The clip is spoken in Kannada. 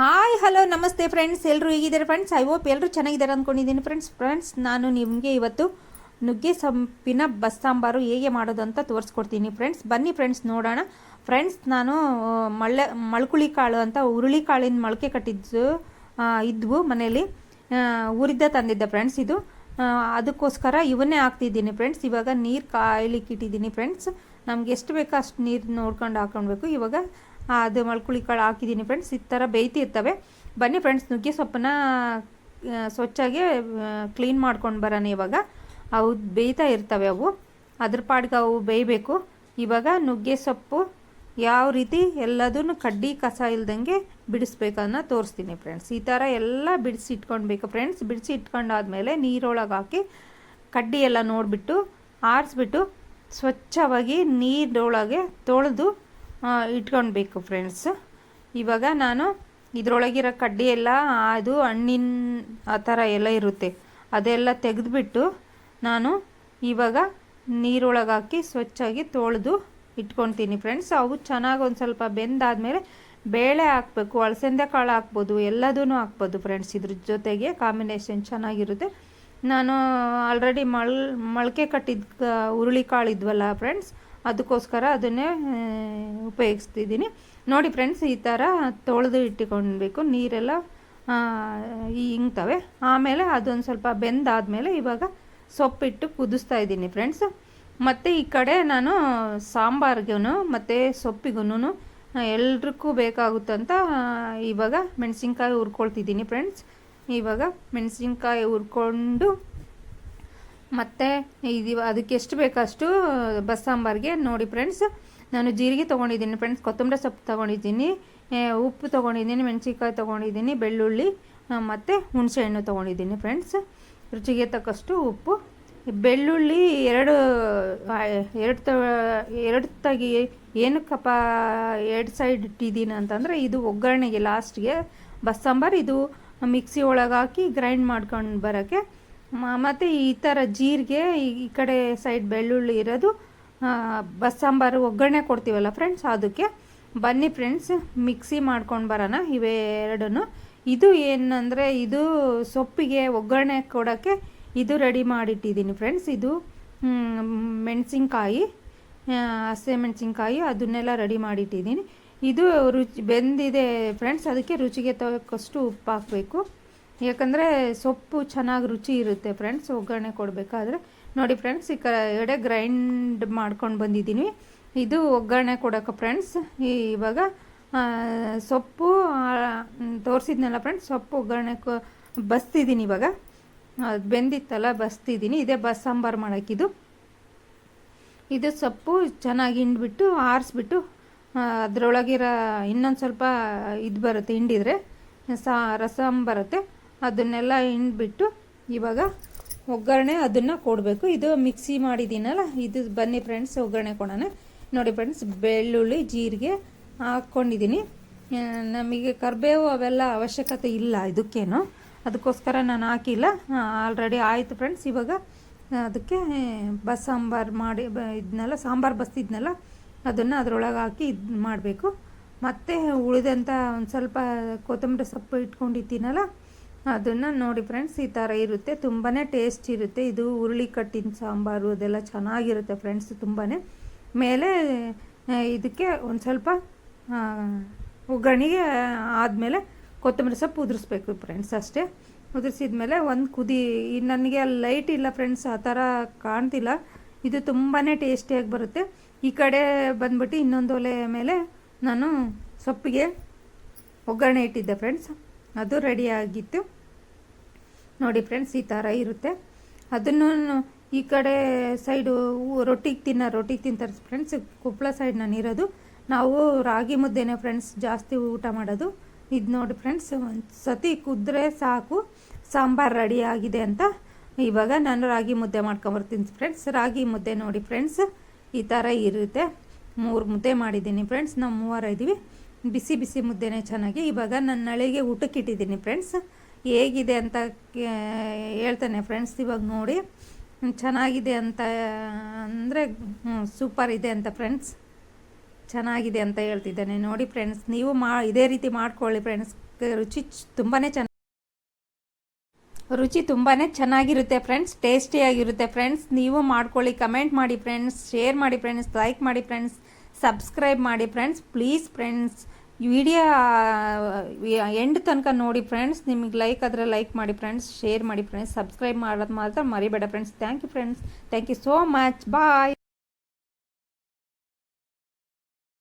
ಹಾಯ್ ಹಲೋ ನಮಸ್ತೆ ಫ್ರೆಂಡ್ಸ್ ಎಲ್ಲರೂ ಹೇಗಿದ್ದಾರೆ ಫ್ರೆಂಡ್ಸ್ ಐ ಹೋಪ್ ಎಲ್ಲರೂ ಚೆನ್ನಾಗಿದ್ದಾರೆ ಅಂದ್ಕೊಂಡಿದ್ದೀನಿ ಫ್ರೆಂಡ್ಸ್ ಫ್ರೆಂಡ್ಸ್ ನಾನು ನಿಮಗೆ ಇವತ್ತು ನುಗ್ಗೆ ಸೊಪ್ಪಿನ ಬಸ್ ಸಾಂಬಾರು ಹೇಗೆ ಮಾಡೋದು ಅಂತ ತೋರಿಸ್ಕೊಡ್ತೀನಿ ಫ್ರೆಂಡ್ಸ್ ಬನ್ನಿ ಫ್ರೆಂಡ್ಸ್ ನೋಡೋಣ. ಫ್ರೆಂಡ್ಸ್ ನಾನು ಮಳೆ ಮಳ್ಕುಳಿ ಕಾಳು ಅಂತ ಹುರುಳಿ ಕಾಳಿನ ಮೊಳಕೆ ಕಟ್ಟಿದ್ದು ಇದ್ವು ಮನೇಲಿ ಊರಿದ್ದ ತಂದಿದ್ದೆ ಫ್ರೆಂಡ್ಸ್ ಇದು. ಅದಕ್ಕೋಸ್ಕರ ಇವನ್ನೇ ಹಾಕ್ತಿದ್ದೀನಿ ಫ್ರೆಂಡ್ಸ್ ಇವಾಗ ನೀರು ಕಾಯ್ಲಿಕ್ಕೆ ಇಟ್ಟಿದ್ದೀನಿ ಫ್ರೆಂಡ್ಸ್ ನಮ್ಗೆ ಎಷ್ಟು ಬೇಕೋ ಅಷ್ಟು ನೀರು ನೋಡ್ಕೊಂಡು ಹಾಕೊಳ್ಬೇಕು ಇವಾಗ ಅದು ಮಳ್ಕುಳಿ ಕಾಳು ಹಾಕಿದ್ದೀನಿ ಫ್ರೆಂಡ್ಸ್ ಈ ಥರ ಬೇಯ್ತಿರ್ತವೆ ಬನ್ನಿ ಫ್ರೆಂಡ್ಸ್ ನುಗ್ಗೆ ಸೊಪ್ಪನ್ನ ಸ್ವಚ್ಛಾಗಿ ಕ್ಲೀನ್ ಮಾಡ್ಕೊಂಡು ಬರೋಣ ಇವಾಗ. ಅವು ಬೇಯ್ತಾ ಇರ್ತವೆ ಅವು. ಅದ್ರ ಪಾಡ್ಗೆ ಅವು ಬೇಯಬೇಕು. ಇವಾಗ ನುಗ್ಗೆ ಸೊಪ್ಪು ಯಾವ ರೀತಿ ಎಲ್ಲದನ್ನು ಕಡ್ಡಿ ಕಸ ಇಲ್ದಂಗೆ ಬಿಡಿಸ್ಬೇಕನ್ನ ತೋರಿಸ್ತೀನಿ ಫ್ರೆಂಡ್ಸ್ ಈ ಥರ ಎಲ್ಲ ಬಿಡಿಸಿ ಇಟ್ಕೊಳ್ಬೇಕು ಫ್ರೆಂಡ್ಸ್ ಬಿಡಿಸಿ ಇಟ್ಕೊಂಡಾದ್ಮೇಲೆ ನೀರೊಳಗೆ ಹಾಕಿ ಕಡ್ಡಿ ಎಲ್ಲ ನೋಡಿಬಿಟ್ಟು, ಆರಿಸ್ಬಿಟ್ಟು ಸ್ವಚ್ಛವಾಗಿ ನೀರೊಳಗೆ ತೊಳೆದು ಇಟ್ಕೊಳ್ಬೇಕು ಫ್ರೆಂಡ್ಸ್ ಇವಾಗ ನಾನು ಇದರೊಳಗಿರೋ ಕಡ್ಡಿ ಎಲ್ಲ, ಅದು ಹಣ್ಣಿನ, ಆ ಥರ ಎಲ್ಲ ಇರುತ್ತೆ. ಅದೆಲ್ಲ ತೆಗೆದುಬಿಟ್ಟು ನಾನು ಇವಾಗ ನೀರೊಳಗೆ ಹಾಕಿ ಸ್ವಚ್ಛಾಗಿ ತೊಳೆದು ಇಟ್ಕೊತೀನಿ ಫ್ರೆಂಡ್ಸ್ ಅವು ಚೆನ್ನಾಗಿ ಒಂದು ಸ್ವಲ್ಪ ಬೆಂದಾದಮೇಲೆ ಬೇಳೆ ಹಾಕಬೇಕು ಅಳಸಂದೆ ಕಾಳು ಹಾಕ್ಬೋದು ಎಲ್ಲದೂ ಹಾಕ್ಬೋದು ಫ್ರೆಂಡ್ಸ್ ಇದ್ರ ಜೊತೆಗೆ ಕಾಂಬಿನೇಷನ್ ಚೆನ್ನಾಗಿರುತ್ತೆ. ನಾನು ಆಲ್ರೆಡಿ ಮಳ್, ಮೊಳಕೆ ಕಟ್ಟಿದ ಹುರುಳಿ ಕಾಳು ಇದ್ವಲ್ಲ ಫ್ರೆಂಡ್ಸ್ ಅದಕ್ಕೋಸ್ಕರ ಅದನ್ನೇ ಉಪಯೋಗಿಸ್ತಿದ್ದೀನಿ. ನೋಡಿ ಫ್ರೆಂಡ್ಸ್ ಈ ಥರ ತೊಳೆದು ಇಟ್ಟುಕೊಳ್ಬೇಕು. ನೀರೆಲ್ಲ ಈ ಇಂಗ್ತವೆ. ಆಮೇಲೆ ಅದೊಂದು ಸ್ವಲ್ಪ ಬೆಂದಾದಮೇಲೆ ಇವಾಗ ಸೊಪ್ಪಿಟ್ಟು ಕುದಿಸ್ತಾ ಇದ್ದೀನಿ ಫ್ರೆಂಡ್ಸ್ ಮತ್ತು ಈ ಕಡೆ ನಾನು ಸಾಂಬಾರ್ಗೂ ಮತ್ತು ಸೊಪ್ಪಿಗೂ ಎಲ್ರಿಗೂ ಬೇಕಾಗುತ್ತಂತ ಇವಾಗ ಮೆಣಸಿನ್ಕಾಯಿ ಹುರ್ಕೊಳ್ತಿದ್ದೀನಿ ಫ್ರೆಂಡ್ಸ್ ಇವಾಗ ಮೆಣಸಿನ್ಕಾಯಿ ಹುರ್ಕೊಂಡು ಮತ್ತು ಇದು ಅದಕ್ಕೆ ಎಷ್ಟು ಬೇಕಷ್ಟು ಬಸ್ ಸಾಂಬಾರಿಗೆ ನೋಡಿ ಫ್ರೆಂಡ್ಸ್ ನಾನು ಜೀರಿಗೆ ತೊಗೊಂಡಿದ್ದೀನಿ ಫ್ರೆಂಡ್ಸ್ ಕೊತ್ತಂಬರಿ ಸೊಪ್ಪು ತೊಗೊಂಡಿದ್ದೀನಿ ಉಪ್ಪು ತೊಗೊಂಡಿದ್ದೀನಿ, ಮೆಣಸಿನ್ಕಾಯಿ ತೊಗೊಂಡಿದ್ದೀನಿ, ಬೆಳ್ಳುಳ್ಳಿ ಮತ್ತು ಹುಣಸೆಹಣ್ಣು ತೊಗೊಂಡಿದ್ದೀನಿ ಫ್ರೆಂಡ್ಸ್ ರುಚಿಗೆ ತಕ್ಕಷ್ಟು ಉಪ್ಪು, ಬೆಳ್ಳುಳ್ಳಿ ಎರಡು ಎರಡು ತ, ಎರಡು ತಗಿ, ಏನಕ್ಕಪ್ಪ ಎರಡು ಸೈಡ್ ಇಟ್ಟಿದ್ದೀನಿ ಅಂತಂದರೆ ಇದು ಒಗ್ಗರಣೆಗೆ ಲಾಸ್ಟ್ಗೆ ಬಸ್ಸಾಂಬಾರು ಇದು ಮಿಕ್ಸಿ ಒಳಗೆ ಹಾಕಿ ಗ್ರೈಂಡ್ ಮಾಡ್ಕೊಂಡು ಬರೋಕ್ಕೆ ಮತ್ತು ಈ ಥರ ಜೀರಿಗೆ, ಈ- ಕಡೆ ಸೈಡ್ ಬೆಳ್ಳುಳ್ಳಿ ಇರೋದು ಬಸ್ಸಾಂಬಾರು ಬಸ್ ಸಾಂಬಾರು ಒಗ್ಗರಣೆ ಕೊಡ್ತೀವಲ್ಲ ಫ್ರೆಂಡ್ಸ್ ಅದಕ್ಕೆ ಬನ್ನಿ ಫ್ರೆಂಡ್ಸ್ ಮಿಕ್ಸಿ ಮಾಡ್ಕೊಂಡು ಬರೋಣ ಇವೆರಡನ್ನು ಇದು ಏನಂದರೆ, ಇದು ಸೊಪ್ಪಿಗೆ ಒಗ್ಗರಣೆ ಕೊಡೋಕ್ಕೆ ಇದು ರೆಡಿ ಮಾಡಿಟ್ಟಿದ್ದೀನಿ ಫ್ರೆಂಡ್ಸ್ ಇದು ಮೆಣಸಿನ್ಕಾಯಿ ಹಸಿಮೆಣಸಿನ್ಕಾಯಿ ಅದನ್ನೆಲ್ಲ ರೆಡಿ ಮಾಡಿಟ್ಟಿದ್ದೀನಿ. ಇದು ರುಚಿ, ಬೆಂದಿದೆ ಫ್ರೆಂಡ್ಸ್ ಅದಕ್ಕೆ ರುಚಿಗೆ ತಕ್ಕಷ್ಟು ಉಪ್ಪು ಹಾಕಬೇಕು. ಯಾಕಂದರೆ ಸೊಪ್ಪು ಚೆನ್ನಾಗಿ ರುಚಿ ಇರುತ್ತೆ ಫ್ರೆಂಡ್ಸ್ ಒಗ್ಗರಣೆ ಕೊಡಬೇಕಾದ್ರೆ. ನೋಡಿ ಫ್ರೆಂಡ್ಸ್ ಈ ಕಡೆ ಗ್ರೈಂಡ್ ಮಾಡ್ಕೊಂಡು ಬಂದಿದ್ದೀನಿ. ಇದು ಒಗ್ಗರಣೆ ಕೊಡೋಕೆ ಫ್ರೆಂಡ್ಸ್ ಇವಾಗ ಸೊಪ್ಪು ತೋರಿಸಿದ್ನಲ್ಲ ಫ್ರೆಂಡ್ಸ್ ಸೊಪ್ಪು ಒಗ್ಗರಣೆ ಕೊ, ಬಸ್ತಿದ್ದೀನಿ ಇವಾಗ. ಅದು ಬೆಂದಿತ್ತಲ್ಲ, ಬಸ್ತಿದ್ದೀನಿ. ಇದೇ ಬಸ್ ಸಾಂಬಾರು ಮಾಡೋಕ್ಕಿದು. ಇದು ಸೊಪ್ಪು ಚೆನ್ನಾಗಿ ಹಿಂಡ್ಬಿಟ್ಟು, ಆರಿಸ್ಬಿಟ್ಟು ಅದರೊಳಗಿರೋ ಇನ್ನೊಂದು ಸ್ವಲ್ಪ ಇದು ಬರುತ್ತೆ, ಹಿಂಡಿದರೆ, ಸಾ, ರಸಂ ಬರುತ್ತೆ. ಅದನ್ನೆಲ್ಲ ಹಿಂಡ್ಬಿಟ್ಟು ಇವಾಗ ಒಗ್ಗರಣೆ ಅದನ್ನು ಕೊಡಬೇಕು. ಇದು ಮಿಕ್ಸಿ ಮಾಡಿದ್ದೀನಲ್ಲ, ಇದು ಬನ್ನಿ ಫ್ರೆಂಡ್ಸ್ ಒಗ್ಗರಣೆ ಕೊಡೋಣ. ನೋಡಿ ಫ್ರೆಂಡ್ಸ್ ಬೆಳ್ಳುಳ್ಳಿ, ಜೀರಿಗೆ ಹಾಕ್ಕೊಂಡಿದ್ದೀನಿ. ನಮಗೆ ಕರಿಬೇವು ಅವೆಲ್ಲ ಅವಶ್ಯಕತೆ ಇಲ್ಲ ಇದಕ್ಕೇನು. ಅದಕ್ಕೋಸ್ಕರ ನಾನು ಹಾಕಿಲ್ಲ. ಆಲ್ರೆಡಿ ಆಯಿತು ಫ್ರೆಂಡ್ಸ್ ಇವಾಗ ಅದಕ್ಕೆ ಬಸ್ ಸಾಂಬಾರು ಮಾಡಿ ಇದನ್ನೆಲ್ಲ ಸಾಂಬಾರು ಬಸ್ತಿದ್ನಲ್ಲ, ಅದನ್ನು ಅದರೊಳಗೆ ಹಾಕಿ ಇದು ಮಾಡಬೇಕು. ಮತ್ತು ಉಳಿದಂಥ ಒಂದು ಸ್ವಲ್ಪ ಕೊತ್ತಂಬರಿ ಸೊಪ್ಪು ಇಟ್ಕೊಂಡಿದ್ದೀನಲ್ಲ ಅದನ್ನು ನೋಡಿ ಫ್ರೆಂಡ್ಸ್ ಈ ಥರ ಇರುತ್ತೆ. ತುಂಬಾ ಟೇಸ್ಟ್ ಇರುತ್ತೆ. ಇದು ಹುರುಳಿ ಕಟ್ಟಿನ ಸಾಂಬಾರು, ಅದೆಲ್ಲ ಚೆನ್ನಾಗಿರುತ್ತೆ ಫ್ರೆಂಡ್ಸ್ ತುಂಬಾ ಮೇಲೆ ಇದಕ್ಕೆ ಒಂದು ಸ್ವಲ್ಪ ಒಗ್ಗರಣೆಗೆ ಆದಮೇಲೆ ಕೊತ್ತಂಬರಿ ಸೊಪ್ಪು ಉದುರಿಸ್ಬೇಕು ಫ್ರೆಂಡ್ಸ್ ಅಷ್ಟೇ. ಉದುರಿಸಿದ ಮೇಲೆ ಒಂದು ಕುದಿ ನನಗೆ ಲೈಟ್ ಇಲ್ಲ ಫ್ರೆಂಡ್ಸ್ ಆ ಥರ ಕಾಣ್ತಿಲ್ಲ. ಇದು ತುಂಬಾ ಟೇಸ್ಟಿಯಾಗಿ ಬರುತ್ತೆ. ಈ ಕಡೆ ಬಂದ್ಬಿಟ್ಟು ಇನ್ನೊಂದು ಒಲೆ ಮೇಲೆ ನಾನು ಸೊಪ್ಪಿಗೆ ಒಗ್ಗರಣೆ ಇಟ್ಟಿದ್ದೆ ಫ್ರೆಂಡ್ಸ್ ಅದು ರೆಡಿ ಆಗಿತ್ತು. ನೋಡಿ ಫ್ರೆಂಡ್ಸ್ ಈ ಥರ ಇರುತ್ತೆ. ಅದನ್ನು ಈ ಕಡೆ ಸೈಡು ರೊಟ್ಟಿಗೆ ತಿನ್ನ, ರೊಟ್ಟಿಗೆ ತಿಂತಾರೆ ಫ್ರೆಂಡ್ಸ್ ಕೊಪ್ಪಳ ಸೈಡ್ ನಾನು ಇರೋದು. ನಾವು ರಾಗಿ ಮುದ್ದೆನೇ ಫ್ರೆಂಡ್ಸ್ ಜಾಸ್ತಿ ಊಟ ಮಾಡೋದು. ಇದು ನೋಡಿ ಫ್ರೆಂಡ್ಸ್ ಒಂದು ಸತಿ ಕುದ್ರೆ ಸಾಕು, ಸಾಂಬಾರು ರೆಡಿ ಆಗಿದೆ ಅಂತ. ಇವಾಗ ನಾನು ರಾಗಿ ಮುದ್ದೆ ಮಾಡ್ಕೊಂಬರ್ತೀನಿ ಫ್ರೆಂಡ್ಸ್ ರಾಗಿ ಮುದ್ದೆ ನೋಡಿ ಫ್ರೆಂಡ್ಸ್ ಈ ಥರ ಇರುತ್ತೆ. ಮೂರು ಮುದ್ದೆ ಮಾಡಿದ್ದೀನಿ ಫ್ರೆಂಡ್ಸ್ ನಾವು ಮೂವರ ಇದ್ದೀವಿ ಬಿಸಿ ಬಿಸಿ ಮುದ್ದೆನೇ ಚೆನ್ನಾಗಿ. ಇವಾಗ ನನ್ನ ನಳಿಗೆ ಊಟಕ್ಕೆ ಇಟ್ಟಿದ್ದೀನಿ ಫ್ರೆಂಡ್ಸ್ ಹೇಗಿದೆ ಅಂತ ಹೇಳ್ತಾನೆ ಫ್ರೆಂಡ್ಸ್ ಇವಾಗ ನೋಡಿ. ಚೆನ್ನಾಗಿದೆ ಅಂತ, ಅಂದರೆ ಸೂಪರ್ ಇದೆ ಅಂತ ಫ್ರೆಂಡ್ಸ್ ಚೆನ್ನಾಗಿದೆ ಅಂತ ಹೇಳ್ತಿದ್ದಾನೆ. ನೋಡಿ ಫ್ರೆಂಡ್ಸ್ ನೀವು ಮಾ, ಇದೇ ರೀತಿ ಮಾಡ್ಕೊಳ್ಳಿ ಫ್ರೆಂಡ್ಸ್ ರುಚಿ ತುಂಬಾ ಚೆನ್ನಾಗಿ ರುಚಿ ತುಂಬಾ ಚೆನ್ನಾಗಿರುತ್ತೆ ಫ್ರೆಂಡ್ಸ್ ಟೇಸ್ಟಿಯಾಗಿರುತ್ತೆ ಫ್ರೆಂಡ್ಸ್ ನೀವು ಮಾಡ್ಕೊಳ್ಳಿ ಕಮೆಂಟ್ ಮಾಡಿ ಫ್ರೆಂಡ್ಸ್ ಶೇರ್ ಮಾಡಿ ಫ್ರೆಂಡ್ಸ್ ಲೈಕ್ ಮಾಡಿ ಫ್ರೆಂಡ್ಸ್ ಸಬ್ಸ್ಕ್ರೈಬ್ ಮಾಡಿ friends, please friends, video end ತನಕ ನೋಡಿ ಫ್ರೆಂಡ್ಸ್, ನಿಮಗೆ ಲೈಕ್ ಆದರೆ ಲೈಕ್ ಮಾಡಿ ಫ್ರೆಂಡ್ಸ್, ಶೇರ್ ಮಾಡಿ ಫ್ರೆಂಡ್ಸ್, ಸಬ್ಸ್ಕ್ರೈಬ್ ಮಾಡೋದು ಮಾತ್ರ ಮರಿಬೇಡ friends. Thank you friends. Thank you so much. Bye.